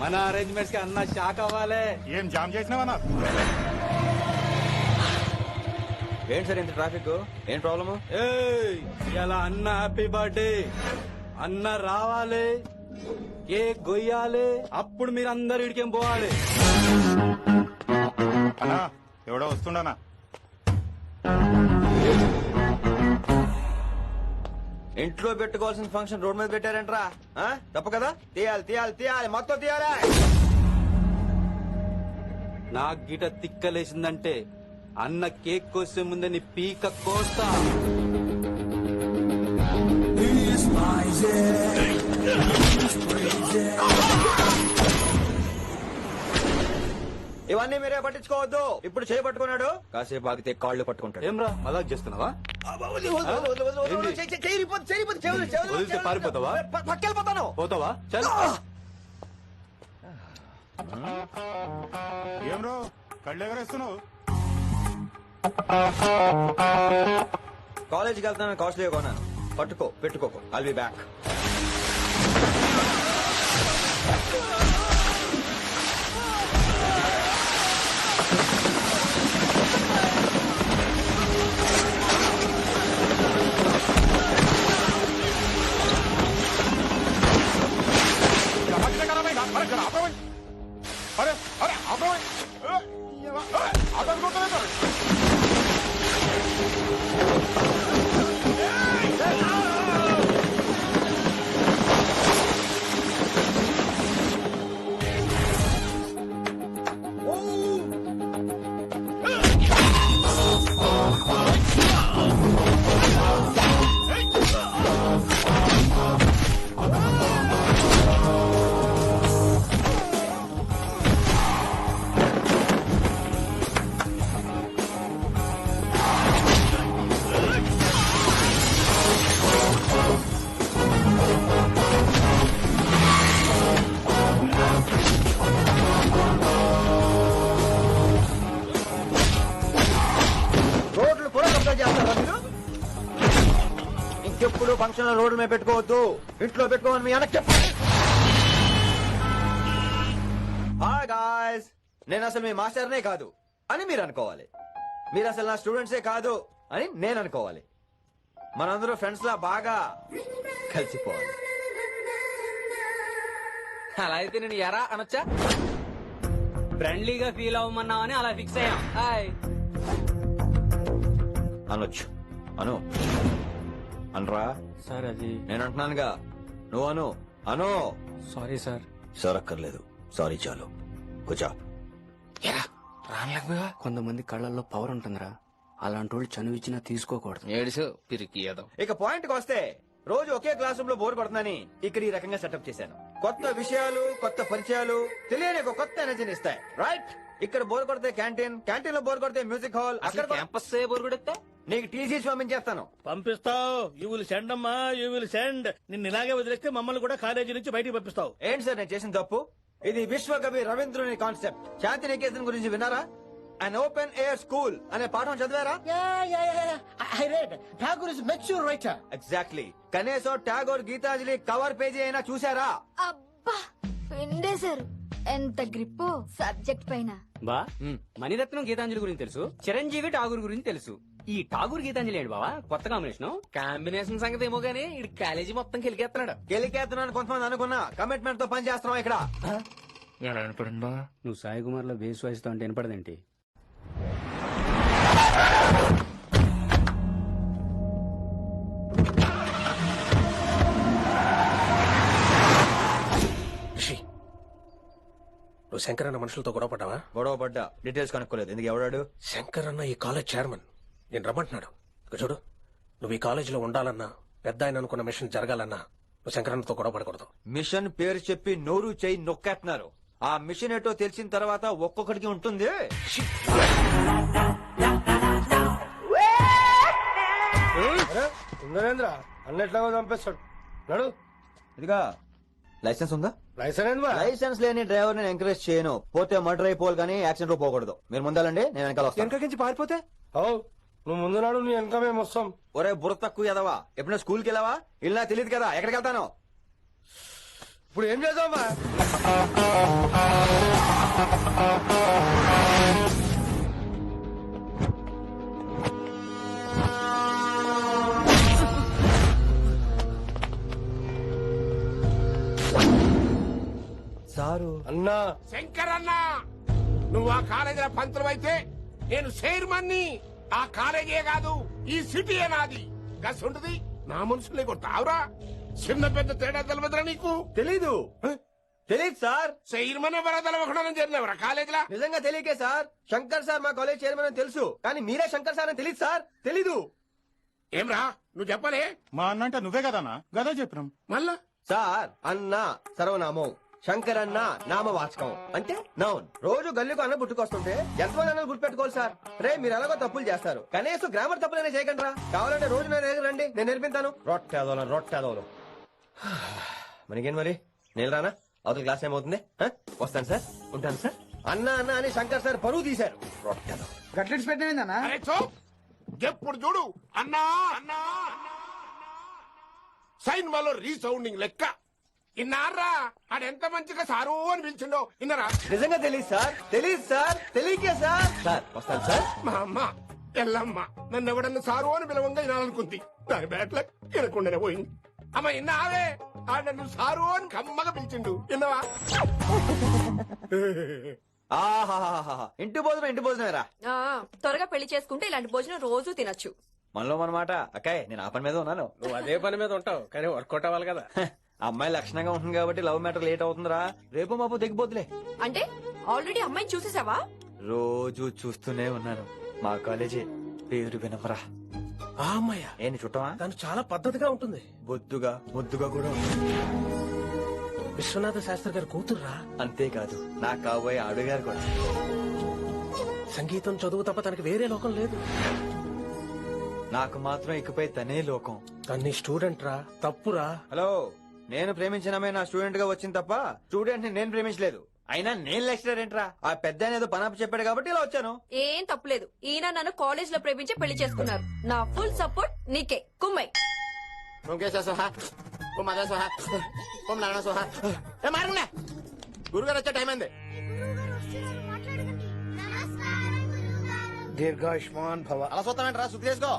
మన అరేంజ్మెంట్స్కి అన్న షాక్ అవ్వాలి. ఏం జామ్ చేసినావన్నా ఏంటి సార్ ఇంత ట్రాఫిక్ ఏం ప్రాబ్లము ఏయ్ ఇలా అన్న హ్యాపీ బర్త్డే అన్న రావాలి కేక్ గొయ్యాలి అప్పుడు మీరు అందరు ఇడికేం పోవాలి? అన్నా ఎవడో వస్తుండనా ఇంట్లో పెట్టుకోవాల్సిన ఫంక్షన్ రోడ్ మీద పెట్టారంట్రా? ఆ? తప్పు కదా? తీయాలి తీయాలి తీయాలి. మొత్తం తీయాలి. నాకు గిట తిక్కలేసిందంటే అన్న కేక్ కోసే ముందే నీ పీక కోస్తా. ఇవన్నీ మీరే పట్టించుకోవద్దు. ఇప్పుడు చేయబట్టుకున్నాడు కాసేపు ఆగితే కాళ్ళు పట్టుకుంటాడు. ఏమ్రా మజాక్ చేస్తున్నావా? ఏంది? వదిలితే పారిపోతావా? పక్కెళ్ళిపోతాను. పోతావా? చల్. ఏం రో కళ్ళు ఎగరేస్తున్నావు కాలేజీకి వెళ్తాను కాస్ట్లీ కొన్నాను. పట్టుకో పెట్టుకోకు. ఐల్ బి బ్యాక్ అరే అరే ఆపవై. ఏ, ఫంక్షన్ రోడ్ల మీద పెట్టుకోవద్దు. ఇంట్లో పెట్టుకోమని మీ అన్నకి చెప్పు హాయ్ గాయ్స్ నేను అసలు మీ మాస్టర్నే కాదు అని మీరు అనుకోవాలి. మీరు అసలు నా స్టూడెంట్సే కాదు అని నేను అనుకోవాలి. మనందరూ ఫ్రెండ్స్ లా బాగా కలిసిపోవాలి. అలా అయితే నేను ఎరా అనొచ్చా? ఫ్రెండ్లీగా ఫీల్ అవ్వమన్నావని అలా ఫిక్స్ అయ్యాం. హాయ్ అనొచ్చు. అను. అనరా. సార్ అది నేను అంటున్నానుగా నువ్వు అను. అను. Sorry sir. సరక్కర్లేదు. సారీ చాలు. కూర్చో. కొంతమంది కళ్ళల్లో పవర్ ఉంటుందిరా. అలాంటి వాళ్ళు చనువు ఇచ్చినా తీసుకోకూడదు. ఏడుసు పిరికి ఏదో. ఇక పాయింట్ వస్తే రోజు ఒకే క్లాస్ రూమ్లో బోర్ పడుతుందని ఇక్కడ ఈ రకంగా సెటప్ చేశాను. కొత్త విషయాలు కొత్త పరిచయాలు తెలియని ఒక కొత్త ఎనర్జీని ఇస్తాయి. రైట్? ఇక్కడ బోర్ కొడితే క్యాంటీన్ క్యాంటీన్లో బోర్ కొడితే మ్యూజిక్ హాల్ అక్కడ క్యాంపస్ బొరుగుడెత్తే నీకు టీసీ పంపించేస్తాను. పంపిస్తావు. యూ విల్ సెండ్ అమ్మా యూ విల్ సెండ్ నిన్ను ఇలాగే వదిలేస్తే మమ్మల్ని కూడా కాలేజీ నుంచి బయటికి పంపిస్తావు. ఏంటి సార్ నేను చేసిన తప్పు? ఇది విశ్వకవి రవీంద్రుని కాన్సెప్ట్. శాంతి నికేతన్ గురించి విన్నారా? అన్ ఓపెన్ ఎయిర్ స్కూల్ అనే పాఠం చదివారా? I read Tagore is mature writer exactly కనీసం టాగోర్ గీతాంజలి కవర్ పేజీ అయినా చూసారా అబ్బా పిండేశారు ఎంత గ్రిప్పు. సబ్జెక్ట్ పైన. బా మణిరత్నం గీతాంజలి గురించి తెలుసు చిరంజీవి ఠాగూర్ గురించి తెలుసు. ఈ ఠాగూర్ గీతాంజలి ఏంటి బావా? కొత్త కాంబినేషన్ కాంబినేషన్ సంగతి ఏమో గానీ ఇడు కాలేజీ మొత్తం కెలికేస్తున్నాడు గెలికేస్తున్నాను కొంతమంది అనుకున్నా కమిట్మెంట్తో పని చేస్తున్నాం ఇక్కడ. ఎలా అనుకుంటా నువ్వు సాయి కుమార్లో బేస్ వాయిస్తో అంటే వినపడదేంటి నువ్వు శంకర్ అన్న మనుషులతో గొడవ పడ్డావా? గొడవ పడ్డా. డీటెయిల్స్ కనుక్కోలేదు. ఎందుకు ఎవడాడు? శంకర్ అన్న ఈ కాలేజ్ చైర్మన్ నేను రమ్మంటున్నాడు. ఇక చూడు నువ్వు ఈ కాలేజీలో ఉండాలన్నా పెద్ద ఆయన అనుకున్న మిషన్ జరగాలన్నా నువ్వు శంకర్ అన్నతో గొడవ పడకూడదు. మిషన్ పేరు చెప్పి నోరు చేయి నొక్కేస్తున్నారు. ఆ మిషన్ ఏటో తెలిసిన తర్వాత ఒక్కొక్కడికి ఉంటుంది. నరేంద్ర అన్నెట్లాగో చంపేస్తాడు. నడు. ఇదిగా లైసెన్స్ ఉందా? లైసెన్స్ లైసెన్స్ లేని డ్రైవర్ నేను ఎంకరేజ్ చేయను. పోతే మర్డర్ అయిపోవాలి కానీ యాక్సిడెంట్లో పోకూడదు. మీరు ముందాలండి నేను వెనకాల వస్తాను వెనకకించి పారిపోతే? నువ్వు ముందు నాడు నీ వెనక మేము వస్తాం. ఒరే బుర్ర తక్కువ ఎదవా ఎప్పుడైనా స్కూల్కి వెళ్ళావా? ఇలా తెలియదు కదా. ఎక్కడికి వెళ్తాను? ఇప్పుడు ఏం చేద్దామా సారు. అన్నా. శంకర్ అన్న నువ్వు ఆ కాలేజీలో పంతులు అయితే నేను చైర్మన్ని. ఆ కాలేజీ కాదు ఈ సిటీ నాది. గస్ ఉంటుంది నా మనుషులే కొట్టావురా చిన్న పెద్ద తేడా తెలవదురా నీకు? తెలీదు. తెలీదు సార్. చైర్మన్ ఎవరో తెలవకుండా చేరినవరా కాలేజీలా? నిజంగా తెలియకే సార్. శంకర్ సార్ మా కాలేజ్ చైర్మన్ అని తెలుసు. కానీ మీరే శంకర్ సార్ అని తెలియదు సార్. తెలీదు. ఏమ్రా నువ్వు చెప్పలే? మా అన్న అంటే నువ్వే కదన్నా గదా చెప్పినాం. మళ్ళా? సార్ అన్న సర్వనామం. శంకర్ అన్న నామవాచకం. అంటే నౌన్. రోజు గల్లీకు అన్న పుట్టుకొస్తుంటే ఎంతమంది అన్నలు గుర్తుపెట్టుకోవాలి సార్? రే మీరు ఎలాగో తప్పులు చేస్తారు. కనీసం గ్రామర్ తప్పులైనా చేయకండి కావాలంటే రోజు నా దగ్గర రండి నేను నేర్పిస్తాను రొట్టెదోలం రొట్టెదోలం. మనకేం మరి? నేను రానా? అవతల క్లాస్ ఏమవుతుంది? వస్తాను సార్. ఉంటాను సార్. అన్న అన్న అని శంకర్ సార్ పరువు తీశారు. గట్లెట్స్ ఎప్పుడు చూడు? అన్నా! అన్నా! సైన్ వాళ్ళు రీసౌండింగ్ లెక్క. ఇన్నారా? ఆడెంత మంచిగా సారు అని పిలిచిండో ఇన్నరా? నిజంగా తెలియదు సార్. తెలియదు సార్. తెలియకే సార్. సార్ వస్తాను సార్. మా అమ్మ ఎల్లమ్మ నన్ను ఎవడన్నా సారు అని పిలవంగా వినాలనుకుంది. దాని బ్యాట్ల వినకుండానే పోయింది. అమ్మ ఇన్నావే? ఆడ నన్ను సారు అని కమ్మగా పిలిచిండు. విన్నవా? ఆహాహాహా ఇంటి భోజనం ఇంటి భోజనమేరా ఆ, త్వరగా పెళ్ళి చేసుకుంటే ఇలాంటి భోజనం రోజు తినొచ్చు. మనలో మనమాట. అక్కాయ్ నేను ఆ పని మీద ఉన్నాను. నువ్వు అదే పని మీద ఉంటావు కానీ వర్కౌట్ అవ్వాలి కదా. అమ్మాయి లక్షణంగా ఉంటుంది కాబట్టి లవ్ మ్యాటర్ లేట్ అవుతుందిరా. రేపు మాపు దిగిపోతులే అంటే ఆల్రెడీ అమ్మాయిని చూసేసావా? రోజు చూస్తూనే ఉన్నాను. మా కాలేజీ పేరు వినమరా ఆ అమ్మాయ? ఏంటి చుట్టమా? తను చాలా పద్ధతిగా ఉంటుంది. బొద్దుగా ముద్దుగా కూడా. విశ్వనాథ శాస్త్రి గారి కూతుర్రా? అంతేకాదు నా కాబోయే ఆడుగారు కూడా. సంగీతం చదువు తప్ప తనకి వేరే లోకం లేదు. నాకు మాత్రం ఇకపై తనే లోకం. తన్ని స్టూడెంట్ రా తప్పురా. హలో? నేను ప్రేమించినమే నా స్టూడెంట్గా వచ్చింది తప్ప స్టూడెంట్ని నేను ప్రేమించలేదు. అయినా నేను లెక్చరర్ ఏంట్రా? ఆ పెద్ద ఏదో పనాపు చెప్పాడు కాబట్టి ఇలా వచ్చాను. ఏం తప్పులేదు. ఈయన నన్ను కాలేజ్లో ప్రేమించి పెళ్ళి చేసుకున్నారు. నా ఫుల్ సపోర్ట్ నీకే. కుమ్మై. ఓం కేశవ సోహ. ఓం మద సోహ. ఓం నారాయణ సోహ. ఏ మారంలే గురుగారు వచ్చే టైం అయింది దీర్ఘాయుష్మాన్ భవ. అలా చూస్తామంటారా శుద్ధి చేసుకో.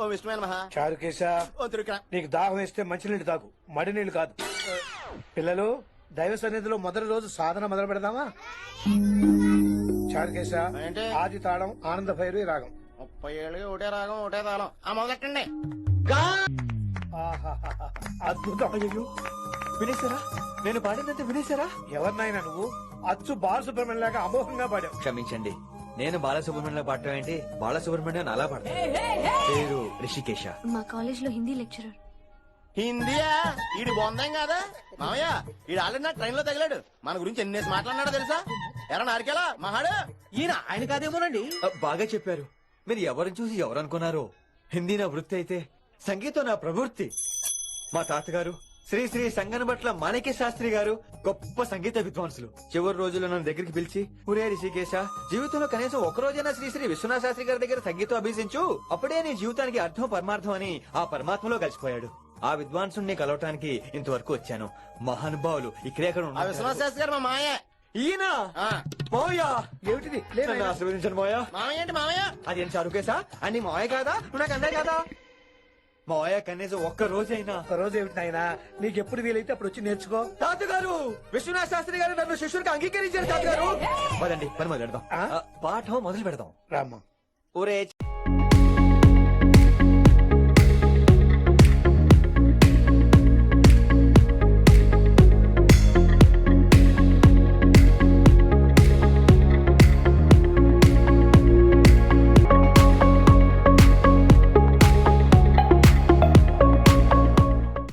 ఓ విష్ణుమైన మహా చారుకేశ ఓ తిరుక్రా. నీకు దాహం వేస్తే మంచినీళ్ళు తాగు మడి నీళ్ళు కాదు. పిల్లలు దైవ సన్నిధిలో మొదటి రోజు సాధన మొదలు పెడదామా? చారుకేశ ఏంటి? ఆది తాళం ఆనంద భైరవి రాగం. ముప్పై ఏళ్ళకి ఒకటే రాగం ఒకటే తాళం. ఆ మొదలెట్టండి ఆహాహాహా. అద్భుతం. అయ్యో వినేశారా? నేను పాడిందంటే వినేశారా? ఎవరినైనా నువ్వు అచ్చు బాలసుబ్రహ్మణ్యం లాగా అమోఘంగా పాడావు. క్షమించండి. నేను బాలసుబ్రహ్మణ్యంలో పాడటం ఏంటి? బాలసుబ్రహ్మణ్యం అలా పాడతాను పేరు రిషికేశ. మా కాలేజ్లో హిందీ లెక్చరర్. హిందీయా? ఈడు బొందేం కాదా? మామయ్య ఈడు ఆల్రెడీ నా ట్రైన్లో తగిలాడు. మన గురించి ఎన్నేసి మాట్లాడినాడో తెలుసా? ఎరా నారికేలా మహాడు? ఈయన ఆయన కాదేమోనండి? బాగా చెప్పారు. మీరు ఎవరిని చూసి ఎవరు అనుకున్నారు హిందీ నా వృత్తి అయితే సంగీతం నా ప్రవృత్తి. మా తాతగారు శ్రీ శ్రీ సంగనబట్ల మాణిక్య శాస్త్రి గారు గొప్ప సంగీత విద్వాంసులు. చివరి రోజుల్లో నన్ను దగ్గరికి పిలిచి ఒరే రిషికేశ జీవితంలో కనీసం ఒక రోజైనా శ్రీ శ్రీ విశ్వనాథ శాస్త్రి గారి దగ్గర సంగీతం అభ్యసించు. అప్పుడే నీ జీవితానికి అర్థం పరమార్థం అని ఆ పరమాత్మలో కలిసిపోయాడు. ఆ విద్వాంసుని కలవటానికి ఇంతవరకు వచ్చాను. మహానుభావులు ఇక్కడే అక్కడ ఉన్నారు. విశ్వనాథ శాస్త్రి గారు మా మామయ్య. ఈయన? ఆ, మోయా ఏమిటిది? లేదు నన్ను ఆశీర్వదించండి మోయా మామయ్య ఏంటి మామయ్య? అదేం చరుకేసా అని మాయ కాదా? నువ్వు నాకు అన్నయ్య కాదా? మాయ కనీసం ఒక్క రోజైనా. ఒక రోజు ఏమిటి నాయనా? నీకు ఎప్పుడు వీలైతే అప్పుడు వచ్చి నేర్చుకో. తాతగారు విశ్వనాథ శాస్త్రి గారు నన్ను శిష్యుడికి అంగీకరించారు తాతగారు. పదండి పని మొదలు పెడదాం. ఆ? ఆ, పాఠం మొదలు పెడదాం. రామ్మా. ఊరే